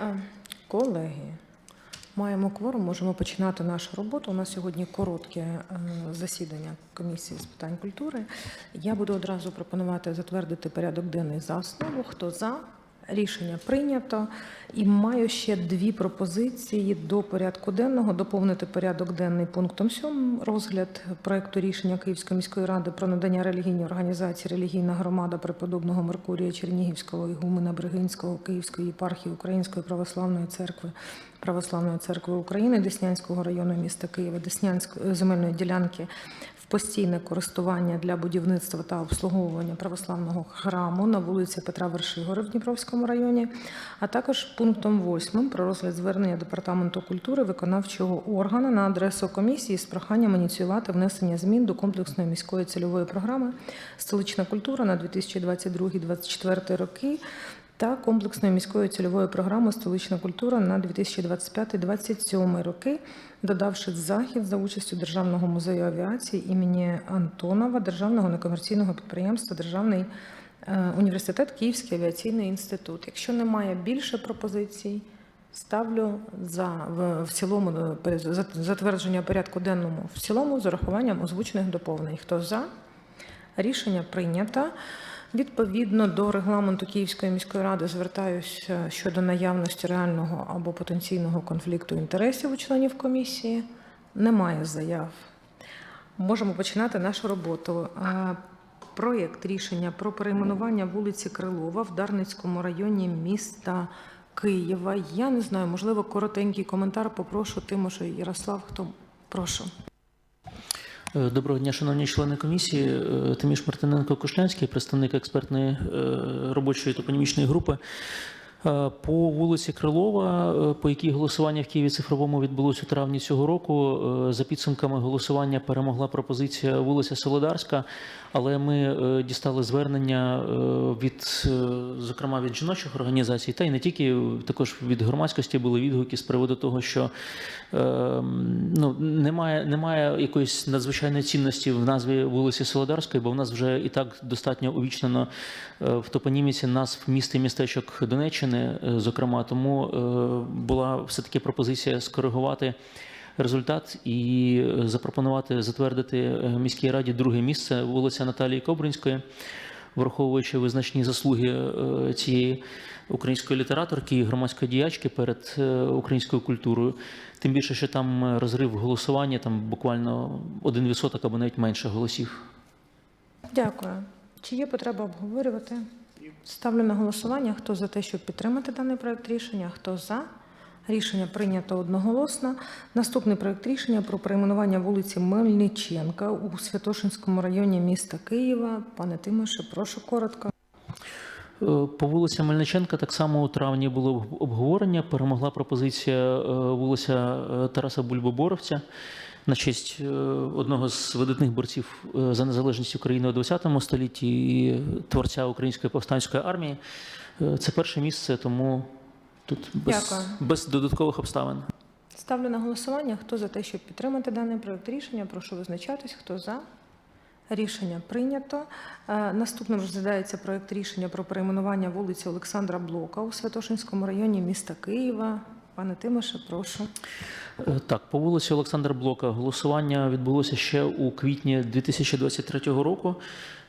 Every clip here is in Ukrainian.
Е, Колеги, маємо кворум, можемо починати нашу роботу. У нас сьогодні коротке е, засідання комісії з питань культури. Я буду одразу пропонувати затвердити порядок денний за основу. Хто за? Рішення прийнято. І маю ще дві пропозиції до порядку денного. Доповнити порядок денний пунктом 7. Розгляд проекту рішення Київської міської ради про надання релігійній організації релігійна громада преподобного Меркурія Чернігівського ігумена Бригинського Київської єпархії Української православної церкви Православної церкви України Деснянського району міста Києва, Деснянської земельної ділянки постійне користування для будівництва та обслуговування православного храму на вулиці Петра Вершигори в Дніпровському районі, а також пунктом 8 про розгляд звернення департаменту культури виконавчого органу на адресу комісії з проханням ініціювати внесення змін до комплексної міської цільової програми Столична культура на 2022-2024 роки та комплексної міської цільової програми Столична культура на 2025-2027 роки, додавши захід за участю Державного музею авіації імені Антонова, Державного некомерційного підприємства Державний е, університет Київський авіаційний інститут. Якщо немає більше пропозицій, ставлю за в, в цілому е, затвердження порядку денному в цілому з урахуванням озвучених доповнень. Хто за? Рішення прийнято. Відповідно до регламенту Київської міської ради звертаюся щодо наявності реального або потенційного конфлікту інтересів у членів комісії. Немає заяв. Можемо починати нашу роботу. Проєкт рішення про перейменування вулиці Крилова в Дарницькому районі міста Києва. Я не знаю, можливо, коротенький коментар. Попрошу Тимоша Ярослав. Хто прошу. Е, Доброго дня, шановні члени комісії. Е, Тиміш Мартиненко Кошлянський, представник експертної е, робочої топонімічної групи. Е, По вулиці Крилова, е, по якій голосування в Києві цифровому відбулося у травні цього року, е, за підсумками голосування перемогла пропозиція вулиця Солодарська, але ми дістали звернення від, зокрема, від жіночих організацій, та й не тільки також від громадськості були відгуки з приводу того, що ну, немає, немає якоїсь надзвичайної цінності в назві вулиці Солодарської, бо в нас вже і так достатньо увічнено в топоніміці назв міст і містечок Донеччини, е, зокрема, тому е, була все-таки пропозиція скоригувати. Результат і е, запропонувати затвердити міській раді друге місце вулиця Наталії Кобринської, враховуючи визначні заслуги цієї української літераторки і громадської діячки перед українською культурою. Тим більше, що там розрив голосування, там буквально 1% або навіть менше голосів. Дякую. Чи є потреба обговорювати? Ставлю на голосування. Хто за те, щоб підтримати даний проект рішення? Хто за? Рішення прийнято одноголосно. Наступний проект рішення про перейменування вулиці Мельниченка у Святошинському районі міста Києва. Пане Тимоше, прошу коротко. Е, По вулиці Мельниченка так само у травні було обговорення. Перемогла пропозиція е, вулиця е, Тараса Бульбоборовця на честь е, одного з видатних борців е, за незалежність України у ХХ столітті і творця Української повстанської армії. Е, Це перше місце, тому тут без, Дякую. без додаткових обставин. Ставлю на голосування. Хто за те, щоб підтримати даний проект рішення? Прошу визначатись. Хто за? Рішення прийнято. Наступним розглядається проект рішення про перейменування вулиці Олександра Блока у Святошинському районі міста Києва. Пане Тимоше, прошу. Е, Так, по вулиці Олександра Блока голосування відбулося ще у квітні 2023 року.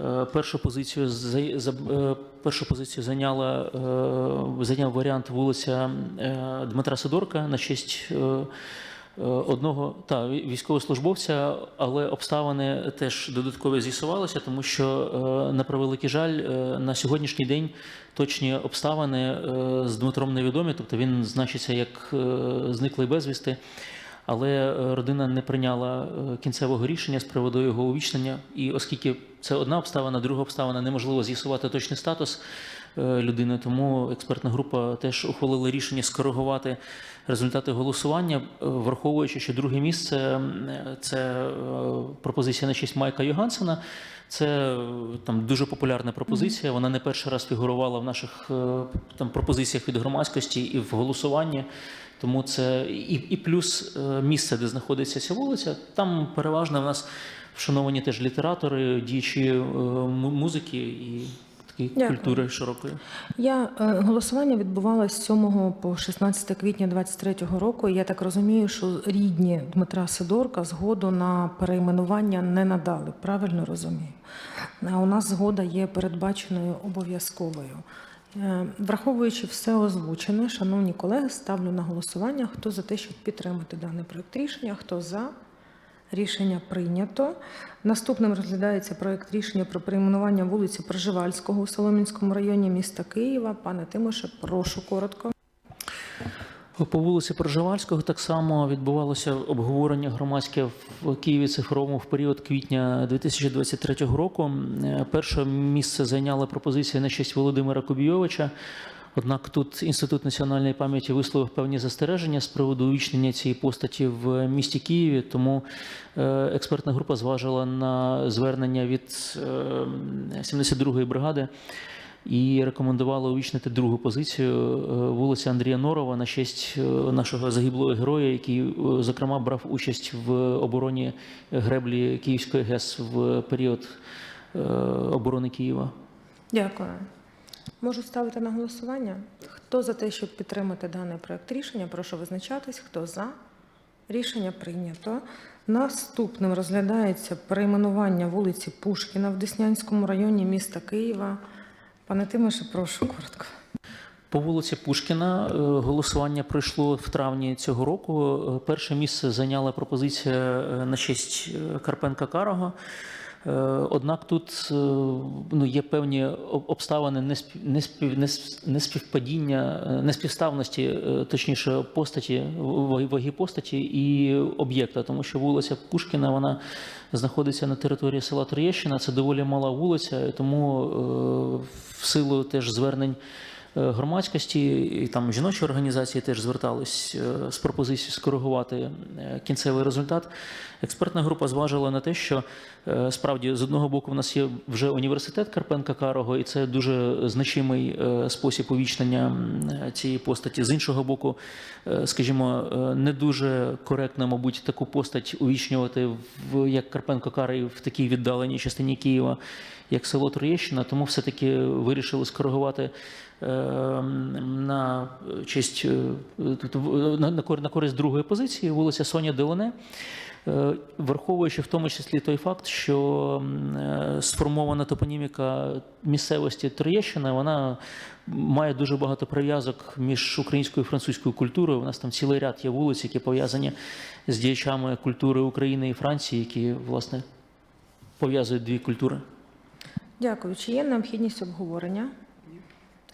Е, Першу позицію е, першу позицію зайняла зайняв варіант вулиця Дмитра Сидорка на честь. Е, Одного та військовослужбовця, але обставини теж додатково з'ясувалися, тому що е, на превеликий жаль, е, на сьогоднішній день точні обставини з Дмитром невідомі, тобто він значиться як зниклий безвісти. Але родина не прийняла кінцевого рішення з приводу його увічнення. І оскільки це одна обставина, друга обставина неможливо з'ясувати точний статус людини, тому експертна група теж ухвалила рішення скоригувати результати голосування, е, враховуючи, що друге місце е, це е, пропозиція на честь Майка Йогансена. Це е, там дуже популярна пропозиція. Вона не перший раз фігурувала в наших е, там пропозиціях від громадськості і в голосуванні. Тому це і, і плюс е, місце, де знаходиться ця вулиця. Там переважно в нас вшановані теж літератори, діячі е, музики і такої Дякую. культури широкої. Я е, голосування відбувалось з 7 по 16 квітня 2023 року. І Я так розумію, що рідні Дмитра Сидорка згоду на перейменування не надали. Правильно розумію? А у нас згода є передбаченою обов'язковою. Е, Враховуючи все озвучене, шановні колеги, ставлю на голосування, хто за те, щоб підтримати даний проект рішення, хто за. Рішення прийнято. Наступним розглядається проект рішення про перейменування вулиці Проживальського у Соломінському районі міста Києва. Пане Тимоше, прошу коротко. По вулиці Проживальського так само відбувалося обговорення громадське в Києві цифровому в період квітня 2023 року. Е, Перше місце зайняла пропозиція на честь Володимира Кубійовича. Однак тут інститут національної пам'яті висловив певні застереження з приводу увічнення цієї постаті в місті Києві. Тому е, експертна група зважила на звернення від е, 72-ї бригади і рекомендувала увічнити другу позицію е, вулиці Андрія Норова на честь е, нашого загиблого героя, який, е, зокрема, брав участь в обороні греблі Київської ГЕС в період е, оборони Києва. Дякую. Можу ставити на голосування. Хто за те, щоб підтримати даний проект рішення, прошу визначатись. Хто за? Рішення прийнято. Наступним розглядається перейменування вулиці Пушкіна в Деснянському районі міста Києва. Пане Тимоше, прошу коротко. По вулиці Пушкіна е, голосування пройшло в травні цього року. Е, Перше місце зайняла пропозиція е, на честь Карпенка Карого. Е, Однак тут е, ну, є певні обставини неспів- неспів- неспівпадіння, е, неспівставності, точніше, постаті, ваги постаті і об'єкта, тому що вулиця Пушкіна вона знаходиться на території села Троєщина. Це доволі мала вулиця, тому в силу теж звернень громадськості і там жіночі організації теж звертались е, з пропозицією скоригувати е, кінцевий результат. Експертна група зважила на те, що е, справді з одного боку в нас є вже університет Карпенка Карого, і це дуже значимий е, спосіб увічнення е, цієї постаті. З іншого боку, е, скажімо, е, не дуже коректно, мабуть, таку постать увічнювати в як Карпенко Карий в такій віддаленій частині Києва, як село Троєщина, тому все-таки вирішили скоригувати е, на честь е, на, користь другої позиції вулиця Соня Делоне. Е, Враховуючи в тому числі той факт, що е, сформована топоніміка місцевості Троєщина, вона має дуже багато прив'язок між українською і французькою культурою. У нас там цілий ряд є вулиць, які пов'язані з діячами культури України і Франції, які власне пов'язують дві культури. Дякую. Чи є необхідність обговорення?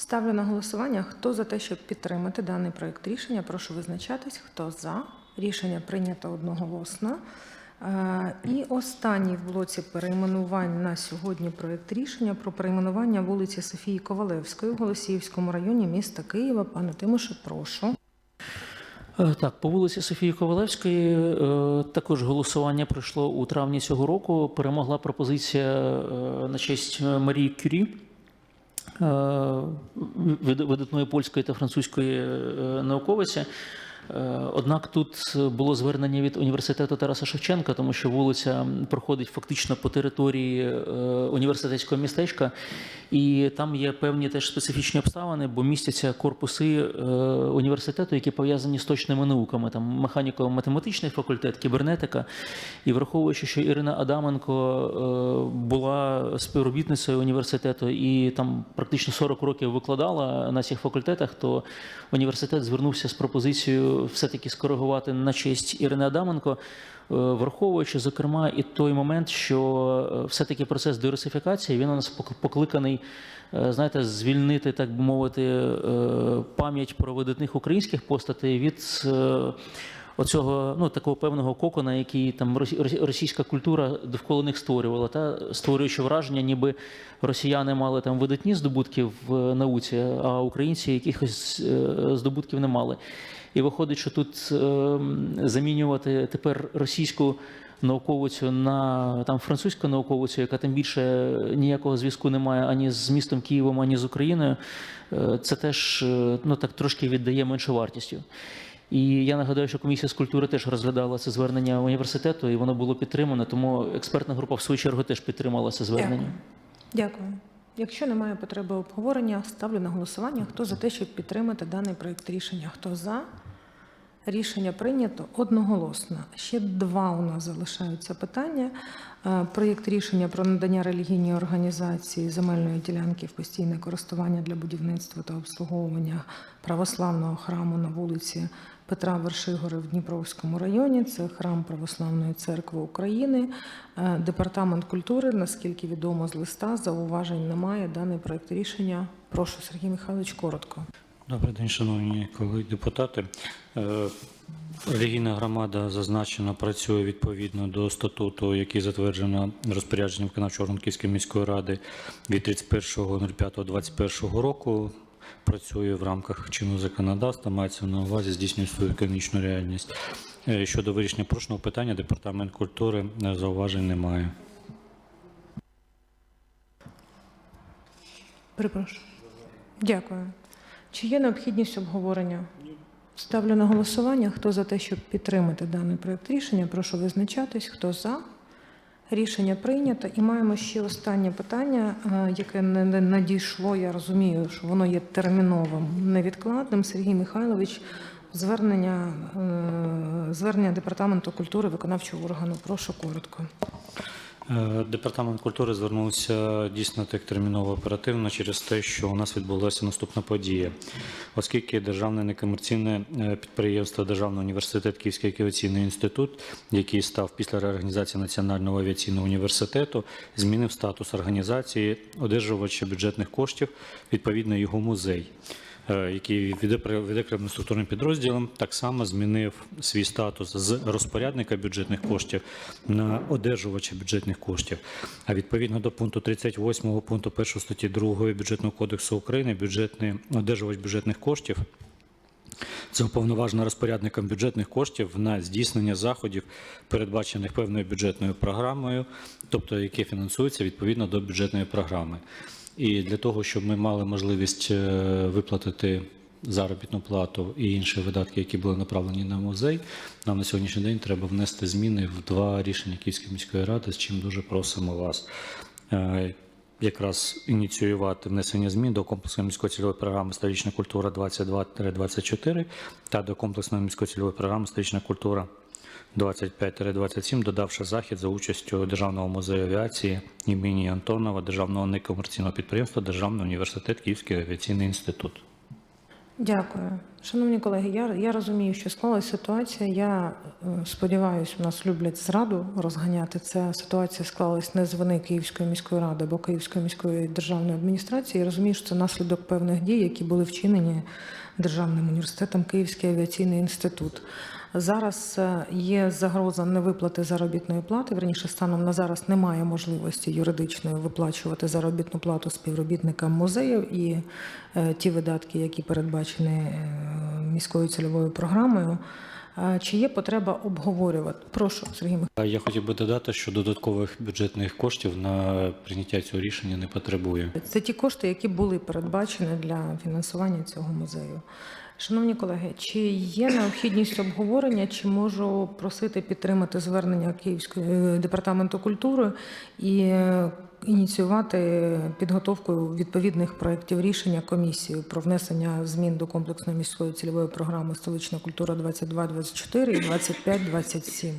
Ставлю на голосування. Хто за те, щоб підтримати даний проект рішення? Прошу визначатись. Хто за? Рішення прийнято одноголосно. Е, І останній в блоці перейменувань на сьогодні проект рішення про перейменування вулиці Софії Ковалевської в Голосіївському районі міста Києва. Пане Тимоше, прошу. Е, Так, по вулиці Софії Ковалевської е, також голосування пройшло у травні цього року. Перемогла пропозиція на честь Марії Кюрі, видатної польської та французької е, науковиці. Е, Однак тут було звернення від університету Тараса Шевченка, тому що вулиця проходить фактично по території е, університетського містечка, і там є певні теж специфічні обставини, бо містяться корпуси е, університету, які пов'язані з точними науками, там механіко-математичний факультет, кібернетика. І враховуючи, що Ірина Адаменко була співробітницею університету і там практично 40 років викладала на цих факультетах, то університет звернувся з пропозицією все-таки скоригувати на честь Ірини Адаменко. е, Враховуючи, зокрема, і той момент, що е, все-таки процес дерусифікації він у нас покликаний, е, знаєте, звільнити, так би мовити, пам'ять про видатних українських постатей від оцього ну такого певного кокона, який там росі- росі- російська культура довкола них створювала, та створюючи враження, ніби росіяни мали там видатні здобутки в науці, а українці якихось е, здобутків не мали. І виходить, що тут е, замінювати тепер російську науковицю на там французьку науковицю, яка тим більше ніякого зв'язку не має ані з містом Києвом, ані з Україною. е, Це теж е, ну так трошки віддає меншовартістю. І я нагадаю, що комісія з культури теж розглядала це звернення університету, і воно було підтримано. Тому експертна група в свою чергу теж підтримала це звернення. Дякую. Якщо немає потреби обговорення, ставлю на голосування. Хто за те, щоб підтримати даний проєкт рішення? Хто за? Рішення прийнято одноголосно. Ще два у нас залишаються питання. Е, Проєкт рішення про надання релігійній організації земельної ділянки в постійне користування для будівництва та обслуговування православного храму на вулиці Петра Вершигори в Дніпровському районі. Це храм Православної церкви України. Е, Департамент культури, наскільки відомо з листа, зауважень немає. Даний проєкт рішення. Прошу, Сергій Михайлович, коротко. Добрий день, шановні колеги депутати. Е, Релігійна громада зазначено працює відповідно до статуту, який затверджено розпорядженням виконавчого Ранківської міської ради від 31.05.21 року. Працює в рамках чинного законодавства, мається на увазі здійснює свою економічну реальність. Е, Щодо вирішення порушеного питання, департамент культури е, зауважень немає. Перепрошую. Дякую. Чи є необхідність обговорення? Ставлю на голосування. Хто за те, щоб підтримати даний проєкт рішення, прошу визначатись. Хто за? Рішення прийнято. І маємо ще останнє питання, е, яке не надійшло. Я розумію, що воно є терміновим, невідкладним. Сергій Михайлович, звернення, е, звернення департаменту культури виконавчого органу. Прошу коротко. Е, Департамент культури звернувся дійсно так терміново оперативно через те, що у нас відбулася наступна подія. Оскільки державне некомерційне е, підприємство Державний університет Київський авіаційний інститут, який став після реорганізації Національного авіаційного університету, змінив статус організації одержувача бюджетних коштів, відповідно його музей. Е, Який відокре- структурним підрозділом, так само змінив свій статус з розпорядника бюджетних коштів на одержувача бюджетних коштів. А відповідно до пункту 38 пункту 1 статті 2 бюджетного кодексу України, бюджетний одержувач бюджетних коштів це уповноважено розпорядником бюджетних коштів на здійснення заходів, передбачених певною бюджетною програмою, тобто які фінансуються відповідно до бюджетної програми. І для того, щоб ми мали можливість е, виплатити заробітну плату і інші видатки, які були направлені на музей, нам на сьогоднішній день треба внести зміни в два рішення Київської міської ради, з чим дуже просимо вас. Е, якраз ініціювати внесення змін до комплексної міської цільової програми «Столічна культура 22-24» та до комплексної міської цільової програми «Столічна культура 25-27», додавши захід за участю Державного музею авіації імені Антонова, Державного некомерційного підприємства, Державний університет Київський авіаційний інститут. Дякую. Шановні колеги, я, я розумію, що склалася ситуація. Я е, сподіваюся, у нас люблять зраду розганяти. Ця ситуація склалась не з вини Київської міської ради або Київської міської державної адміністрації. Я розумію, що це наслідок певних дій, які були вчинені Державним університетом Київський авіаційний інститут. Зараз е, є загроза невиплати заробітної плати. Верніше, станом на зараз немає можливості юридичної виплачувати заробітну плату співробітникам музеїв і е, ті видатки, які передбачені е, міською цільовою програмою. Чи є потреба обговорювати? Прошу, Сергій Михайлович. Я хотів би додати, що додаткових бюджетних коштів на прийняття цього рішення не потребує. Це ті кошти, які були передбачені для фінансування цього музею. Шановні колеги, чи є необхідність обговорення, чи можу просити підтримати звернення Київського е, департаменту культури і е, ініціювати підготовку відповідних проєктів рішення комісії про внесення змін до комплексної міської цільової програми Столична культура 22-24 і 25-27?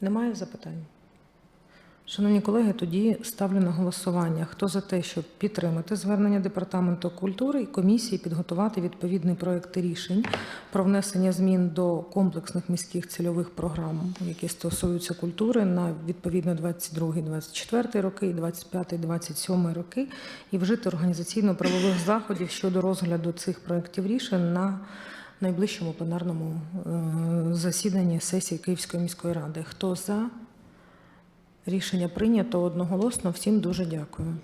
Немає запитань? Шановні колеги, тоді ставлю на голосування. Хто за те, щоб підтримати звернення департаменту культури і комісії підготувати відповідний проект рішень про внесення змін до комплексних міських цільових програм, які стосуються культури на відповідно 22-24 роки і 25-27 роки, і вжити організаційно-правових заходів щодо розгляду цих проєктів рішень на найближчому пленарному е, засіданні сесії Київської міської ради. Хто за? Рішення прийнято одноголосно. Всім дуже дякую.